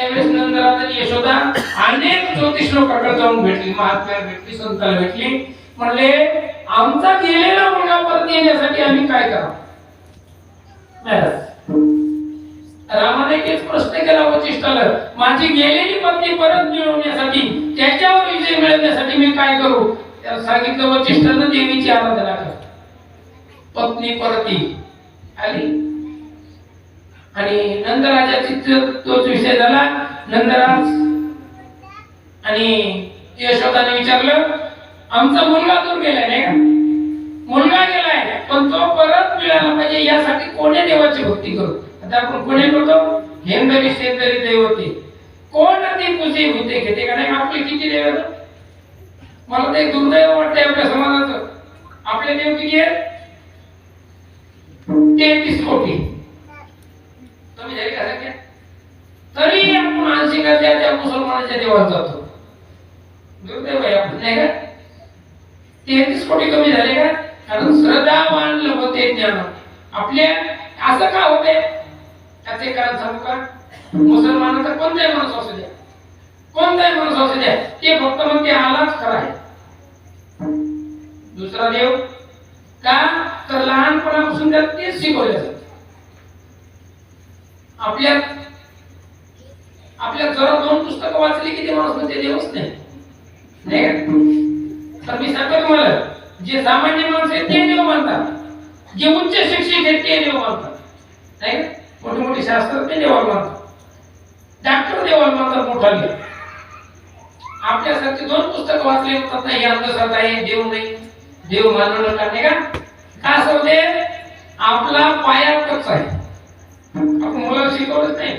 त्यावेळेस नंदराज यशोदा अनेक ज्योतिष लोकांकडे जाऊन भेटली. महात्म्याला भेटली संताला भेटली. म्हणले आमचा गेलेला मुलगा परत येण्यासाठी आम्ही काय करावं? रामाने तेच प्रश्न केला वचिष्ठाला माझी गेलेली पत्नी परत मिळवण्यासाठी त्याच्यावर विजय मिळवण्यासाठी मी काय करू? त्याला सांगितलं वचिष्ठानं देवीची आराधना कर. पत्नी परत येईल. आली? आणि नंदराजाची तो- तोच विषय झाला. नंदराज आणि यशोदाने विचारलं आमचा मुलगा दूर गेलाय नाही का? मुलगा गेलाय पण तो परत मिळाला पाहिजे यासाठी कोणी देवाची भक्ती करू? आता आपण कोणी करतो? हेंदरी शेंदरी देव होते कोण ती तुझी होते घेते का नाही? आपले किती देव आहेत? मला ते दुर्दैव वाटतंय आपल्या समाजाचं. आपले देव किती आहेत? तेहतीस कोटी तुम्ही जरी का संख्या तरी आपण ऐंशी त्या मुसलमानाच्या देवात जातो. दुर्दैव आहे आपण नाही का? तेहतीस कोटी कमी झाले का? कारण श्रद्धावान होते ज्ञान. आपल्या असं का होते त्याचे कारण सांगू का? मुसलमानाचा कोणताही माणूस असू द्या. कोणताही माणूस असू द्या. ते फक्त मग ते आलाच खरा आहे. दुसरा देव का? तर लहानपणापासून त्यात तेच शिकवले जात आपल्या आपल्या जरा दोन पुस्तकं वाचली की ते माणूस म्हणते देवच नाही. नाही का? तर मी सांगतो तुम्हाला जे सामान्य माणूस आहेत ते देव मानतात. जे उच्च शिक्षित आहेत ते देव मानतात. नाही मोठे मोठे शास्त्र ते देवाला मानतात. डॉक्टर देवाला मानतात मोठा देव आपल्यासारखे दोन पुस्तकं वाचले होतात नाही अंधश्रद्धा आहे देव नाही. देव मानू नका नाही का? का असं होते आपला पाया कच्चा आहे. आपण मुलाला शिकवलंच नाही.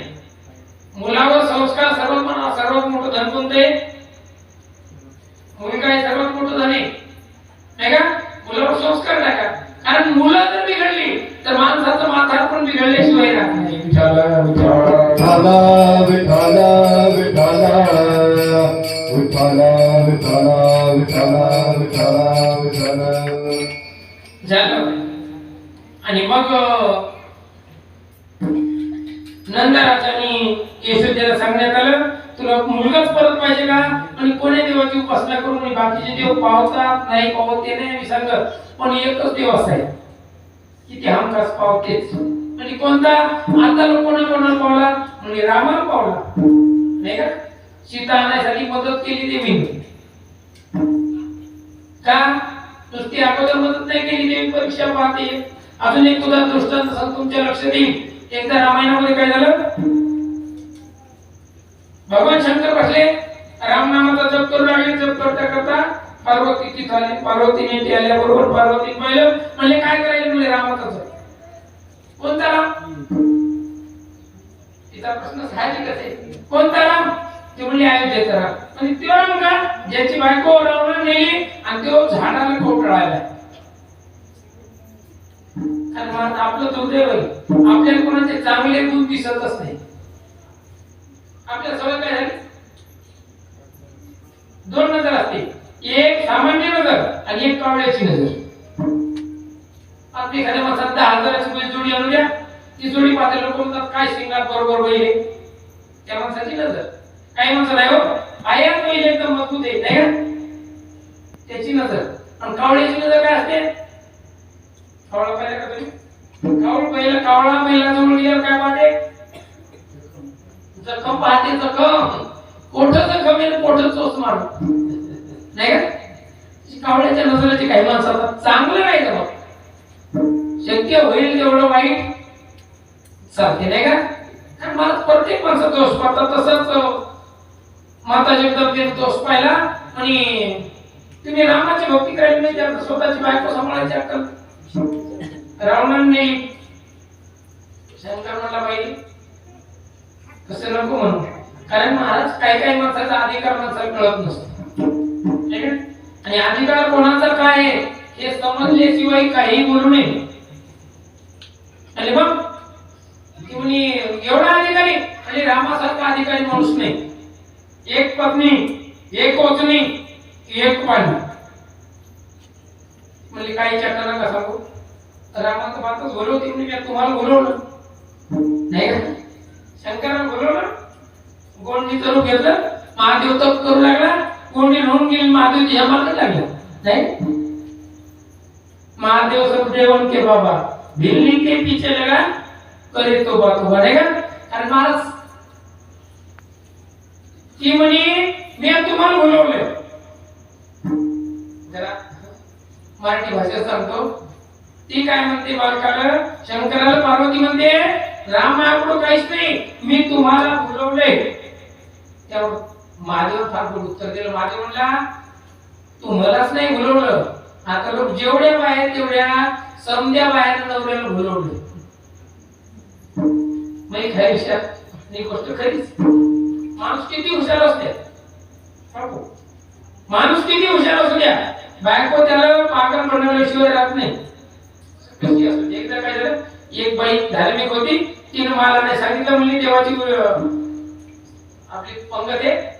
मुलावर संस्कार सर्वात सर्वात मोठं धन कोणतं? मुलगा आहे सर्वात मोठं धन आहे? नाही का? मुलावर संस्कार टाका कारण मुलं जर बिघडली तर माणसाचं माथार पण बिघडल्याशिवाय राहत सांगण्यात आलं? तुला मुलगाच परत पाहिजे का? आणि कोणी देवाची उपासना करून बाकीचे देव पावतात नाही पावत ते नाही? मी सांगत पण एकच देव असाय. की ते हमखास पावतेच आणि म्हणजे कोणता? आता कोणा कोणाला पावला? म्हणजे रामाला पावला. नाही का? सीता आणण्यासाठी मदत केली देवी का? नुसती अगोदर मदत नाही केली देवी परीक्षा पाहते. अजून एक उदाहरण दृष्टांत तुमच्या लक्षात येईल. एकदा रामायणामध्ये काय झालं? भगवान शंकर बसले रामनामाचा जप करू लागले जप करता करता पार्वती तिथं आली. पार्वतीने ते आल्याबरोबर पार्वती पाहिलं. म्हणले काय करायचं म्हणजे रामाचा जप? कोणता राम? तिचा प्रश्न साहजिकच आहे. कोणता राम? ते म्हणले अयोध्येचा राम. म्हणजे तो राम का? ज्याची बायको रावणा नेली आणि तो झाडाला कोपळायला आणि आपलं दुर्दैव आपल्याला कोणाचे चांगले गुण दिसतच नाही. आपल्या सगळं काय झाली? दोन नजर असते. एक सामान्य नजर आणि एक कावळ्याची नजर. आपली एखाद्या माणसात दहा हजाराची बैल जोडी आणू द्या. ती जोडी पाहते लोक म्हणतात काय शिंगात बरोबर बैल त्या माणसाची नजर. काही माणसं नाही हो. आयात बैल एकदम मजबूत आहे नाही का? त्याची नजर. आणि कावळ्याची नजर काय असते? कावळा पाहिला का तुम्ही? कावळ पहिला कावळा पहिला जवळ गेला काय पाहते जखम पाहते जखम. कोठ जखम आहे कोठ चोच मार. नाही का? कावळ्याच्या नजरेचे काही माणसं असतात चांगलं नाही का शक्य होईल तेवढं वाईट. चालते नाही का? मला प्रत्येक माणसं दोष पाहतात तसंच माता जगदंबेने दोष पाहिला आणि तुम्ही रामाची भक्ती करायची नाही त्यात स्वतःची बायको सांभाळायची अक्कल. रावणाने शंकर म्हणला पाहिजे तसं नको म्हणू. कारण महाराज काही काही माणसाचा अधिकार माणसाला कळत नसतो. आणि अधिकार कोणाचा काय आहे हे समजल्याशिवाय काही बोलू नये. आणि मग ती म्हणे एवढा अधिकारी आणि रामासारखा अधिकारी माणूस नाही. एक पत्नी एक ओचणी एक पाणी. म्हणजे काही चक्कर नका सांगू. रामाचं बातच बोलवते म्हणजे तुम्हाला बोलवलं. नाही का? शंकराला बोलवलं गोंडी करून घेतलं महादेव तप करू लागला गोंडी होऊन गेली महादेव तिच्यामागे लागला. नाही? महादेव सब के बाबा. भिल्ली के पीछे लगा करे तो बात नाही का? कारण महाराज ती म्हणे मी तुम्हाला बोलवलंय. जरा मराठी भाषेत सांगतो. ती काय म्हणते बालकाला? शंकराला पार्वती म्हणते रामाकडं काहीच नाही. मी तुम्हाला बोलवले त्यावर महादेव फार उत्तर दिलं. महादेव म्हणला तुम्हालाच नाही बोलवलं. आता लोक जेवढ्या बाहेर तेवढ्या समध्या बाहेर नवऱ्याला बोलवलं मग खरी ही गोष्ट खरीच. माणूस किती हुशार असते. माणूस किती हुशार असू द्या. बायको त्याला पागल बनवल्याशिवाय राहत नाही. एकदा काय झालं? एक बाई धार्मिक होती तिने मला नाही सांगितलं म्हणजे देवाची आपली पंगत आहे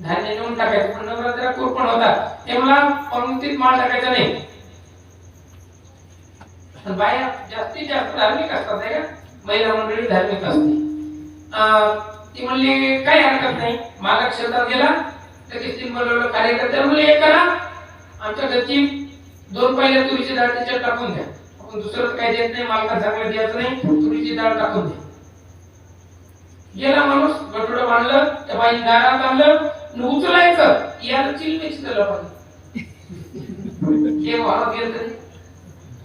धान्य नेऊन टाकायचं. पण नवरात्र कुरपण होता. ते मला पंक्तीत माळ टाकायचा नाही. पण बाया जास्तीत जास्त धार्मिक असतात नाही का? महिला मंडळी धार्मिक असते. अं, ती म्हणली काही हरकत नाही. मालक क्षेत्रात गेला लगेच तीन बोलवलं कार्यकर्त्या म्हणले हे करा. आमच्या घरची दोन पहिल्या तुरीची डाळ त्याच्यात टाकून द्या. आपण दुसरं काय देत नाही मालकात चांगलं द्यायचं नाही तुरीची डाळ टाकून द्या गेला माणूस गटोडं बांधलं त्या बाईने दारात आणलं न उचलायचं याला चिलमेच केलं पाहिजे हे वाहत गेलं तरी.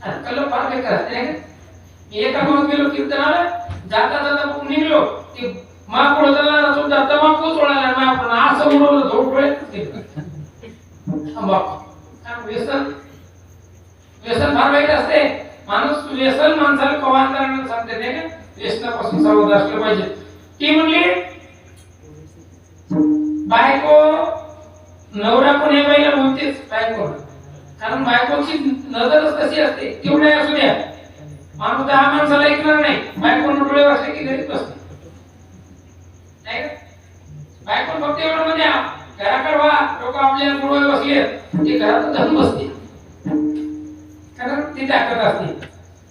आणि फार काय करत नाही एका माणूस गेलो कीर्तनाला जाता जाता मग निघलो ते महापुढं जाणार सुद्धा तमाकू सोडायला महापुढं असं उडवलं झोप व्यसन? व्यसन फार वाईट असते. माणूस व्यसन माणसाला कवांतरानं सांगते नाही का व्यसनापासून सावध असलं पाहिजे. ती म्हणली बायको नवरा पण हे बाईला बोलतेच बायको. कारण बायकोची नजरच कशी असते तेवढ्या असू द्या. माणूस दहा माणसाला ऐकणार नाही. बायको डोळे वाचले की घरीच बसते. नाही का? बायको फक्त एवढं म्हणजे घराकडे वा लोक आपल्या डोळे बसले ते घरात धन बसते. ती ताकद असते?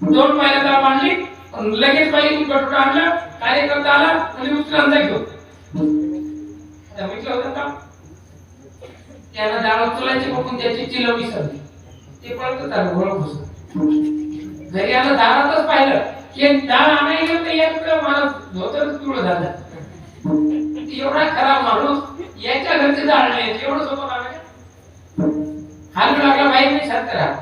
दोन पायला त्याला बांधली लगेच पाहिजे गटोटा आणला कार्यकर्ता आला म्हणजे उचलून अंदाज घेऊ आता होतं का त्यानं दाळ उचलायची बघून त्याची चिल विसरली. ते पळत त्याला गोळ घुसलं. घरी आलं दारातच पाहिलं की दाळ आणायला तर एक मला धोतर तुळ झालं. एवढा खराब माणूस याच्या घरचे दाळ नाही एवढं सोबत काम हात लागला बाहेर मी शांत राहा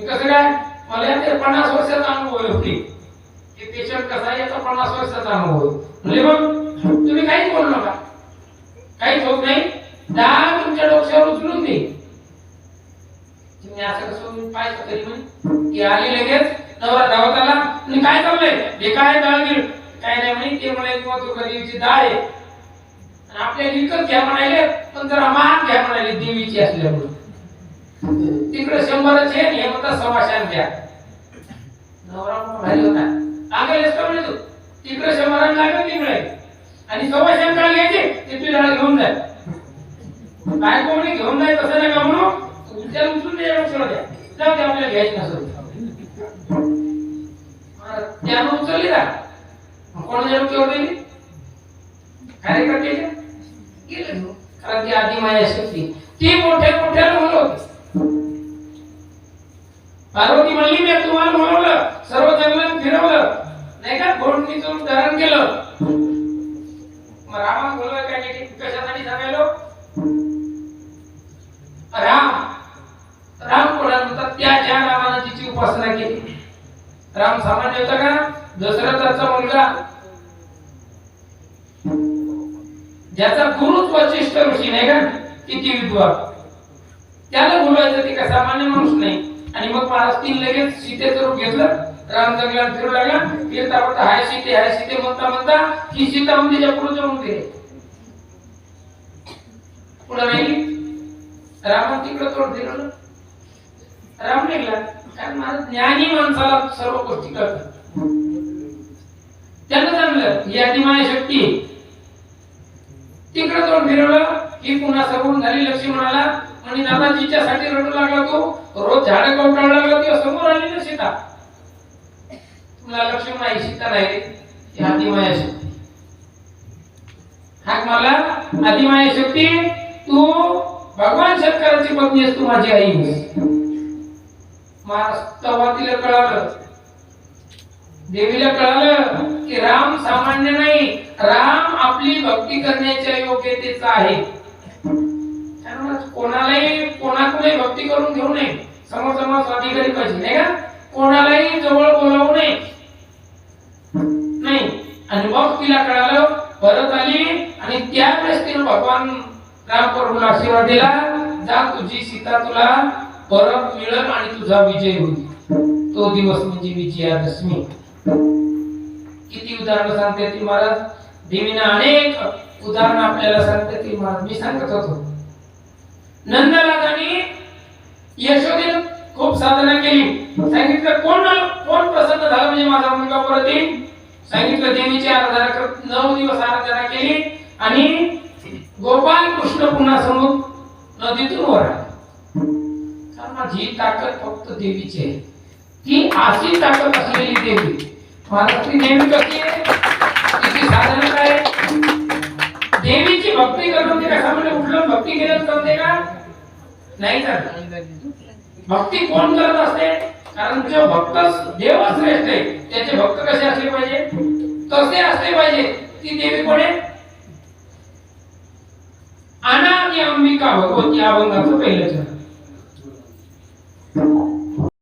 मी कसं काय मला ते पन्नास वर्षाचा अनुभव आहे होती. की पेशंट कसा आहे याचा पन्नास वर्षाचा अनुभव म्हणजे मग तुम्ही काहीच बोलू नका. काहीच होत नाही. दहा तुमच्या डोक्यावर उचलून दे. तुम्ही असं कसं पाहिजे पाहायचं तरी म्हणे. की आली लगेच नवरा धावत आला आणि काय चाललंय? हे काय डाळ काय नाही म्हणे ते म्हणे किंवा तू कधीची डाळ आहे. आणि आपल्या विकत घ्या म्हणाले पण जरा महाग घ्या म्हणाले देवीची असल्यामुळे. तिकडे शंभरच आहे हे म्हणतात सव्वाशान घ्या नवरा भारी होता. लागेल का म्हणे तू तिकडे शंभरान लागेल तिकडे. आणि सव्वाशान काय घ्यायचे ते तुझ्या घेऊन जाय काय कोणी घेऊन जाय तसं नाही का म्हणू. उद्या उचलून द्या लक्षात द्या. जाऊ दे आपल्याला घ्यायची नसेल त्यानं उचलली का? मग कोणाच्या डोक्यावर दिली? कार्यकर्त्याच्या? गेले कारण ती आधी माया शक्ती ती मोठ्या मोठ्या म्हणत होती. पार्वती म्हणली मी तुम्हाला बोलवलं सर्व जंगलात फिरवलं. नाही का? घोडणीचं धरण केलं. मग रामा बोलवाय काय नाही कशासाठी सांगायलो राम राम कोणाला म्हणतात त्या ज्या रामानं तिची उपासना केली. राम सामान्य होता का? दशरथाचा मुलगा. ज्याचा गुरुच वशिष्ठ ऋषी नाही का? किती विद्वान. त्याला बोलवायचं ते का सामान्य माणूस नाही. आणि मग महाराज तीन लगेच सीतेचं रूप घेतलं. राम जंगलात फिरू लागला. फिरता म्हणता हाय सीते हाय सीते म्हणता म्हणता ही सीता म्हणजे पुढे जाऊन गेले. पुढे राहिली. राम तिकडे तोड फिरवलं राम निघला. कारण महाराज ज्ञानी माणसाला सर्व गोष्टी करतात त्यानं जाणलं ही आधी शक्ती. तिकडे तोड फिरवलं. ही पुन्हा सगळून झाली लक्ष्मणाला आणि नानाजीच्या साठी रडू लागला तो. रोज झाडं कंटाळू लागला तेव्हा समोर आली ना सीता तुला लक्ष्मण आई सीता नाही रे. ही आधी शक्ती हाक मला आदिमाया शक्ती तू भगवान शंकराची पत्नी आहेस तू माझी आई. तेव्हा तिला कळालं. देवीला कळालं की राम सामान्य नाही. राम आपली भक्ती करण्याच्या योग्यतेचा आहे. कोणालाही कोणाकडे भक्ती करून घेऊ नये. समोर समोर स्वाधिकारी पाहिजे नाही का? कोणालाही जवळ बोलावू नये. नाही. आणि मग तिला कळालं परत आली आणि त्यावेळेस तिने भगवान राम प्रभूला आशीर्वाद दिला. जा तुझी सीता तुला परत मिळत आणि तुझा विजय होईल. तो दिवस म्हणजे विजयादशमी. किती उदाहरणं सांगते ती महाराज? देवीनं अनेक उदाहरणं आपल्याला सांगते ती महाराज. मी सांगत होतो. नंदराजांनी यशोदेन खूप साधना केली. सांगितलं कोण कोण प्रसन्न झाला म्हणजे माझा मुलगा परत? येईल सांगितलं देवीची आराधना करत नऊ दिवस आराधना केली आणि गोपाल कृष्ण पुन्हा समोर नदीतून वर कारण माझी ताकद फक्त देवीची आहे. ती अशी ताकद असलेली देवी महाराष्ट्री नेहमी देवी कशी आहे? तिची साधना काय आहे? देवीची भक्ती करून ते कसा? म्हणजे उठलं भक्ती केलं करते का? नाही चालत भक्ती कोण करत असते? कारण जो भक्त देव श्रेष्ठ आहे त्याचे भक्त कसे असले पाहिजे? तसे असले पाहिजे? ती देवी कोण आहे? अनादी अंबिका भगवती अभंगाचं पहिलं चरण.